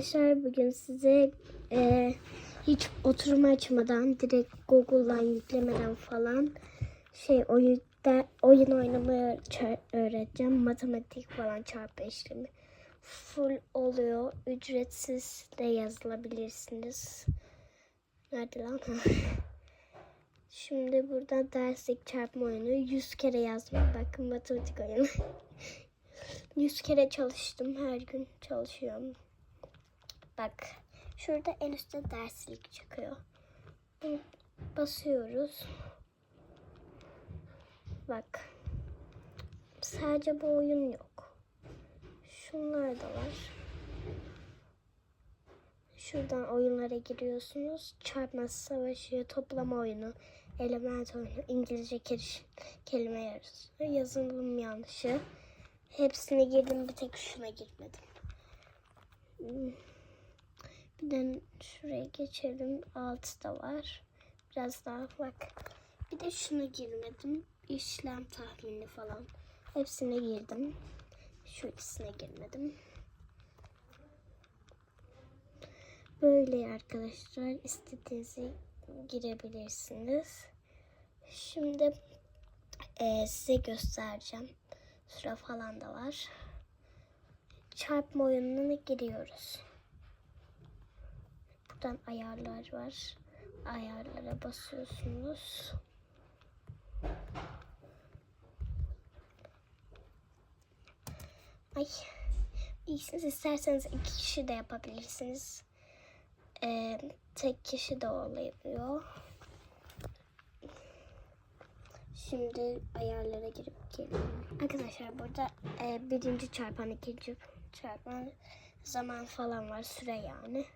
Arkadaşlar bugün size e, hiç oturma açmadan direkt Google'dan yüklemeden falan şey oyun, de, oyun oynamayı öğreteceğim. Matematik falan çarpı işlemi. Full oluyor. Ücretsiz de yazılabilirsiniz. Nerede lan? Şimdi burada derslik çarpma oyunu 100 kere yazdım. Bakın matematik oyunu. 100 kere çalıştım. Her gün çalışıyorum. Bak şurada en üstte derslik çıkıyor. Basıyoruz. Bak. Sadece bu oyun yok. Şunlar da var. Şuradan oyunlara giriyorsunuz. Çarpma savaşı, toplama oyunu, element oyunu, İngilizce kelime yarısı, yazılım yanlışı. Hepsine girdim bir tek şuna girmedim. Bir de şuraya geçelim. Altı da var. Biraz daha bak. Bir de şuna girmedim. İşlem tahmini falan. Hepsine girdim. Şu ikisine girmedim. Böyle arkadaşlar istediğinizi girebilirsiniz. Şimdi eee, size göstereceğim. Sıra falan da var. Çarpma oyununa giriyoruz. Buradan ayarlar var. Ayarlara basıyorsunuz. Ay. İyisiniz isterseniz iki kişi de yapabilirsiniz. Ee, tek kişi de oluyor. Şimdi ayarlara girip geliyorum. Arkadaşlar burada e, birinci çarpan, ikinci çarpan zaman falan var. Süre yani.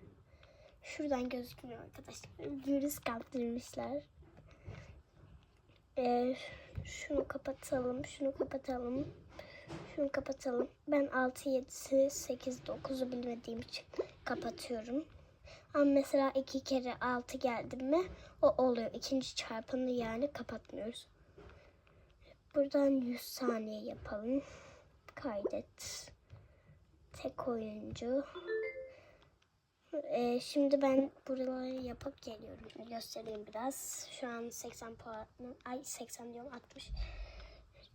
Şuradan gözükmüyor arkadaşlar. Virüs kaptırmışlar. E, şunu kapatalım, şunu kapatalım. Şunu kapatalım. Ben 6, 7, 8, 9'u bilmediğim için kapatıyorum. Ama mesela iki kere 6 geldi mi o oluyor. İkinci çarpanı yani kapatmıyoruz. Buradan 100 saniye yapalım. Kaydet. Tek oyuncu. Ee, şimdi ben buraları yapıp geliyorum. Göstereyim biraz. Şu an 80 puan. Ay 80 diyorum 60.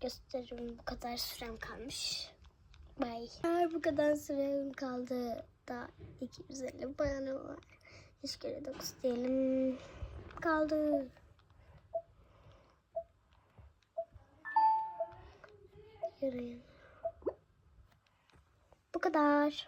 Gösteririm bu kadar sürem kalmış. Bye. Eğer bu kadar sürem kaldı. Daha 250 puanım var. 3 kere 9 diyelim. Kaldı. Yürüyün. Bu kadar.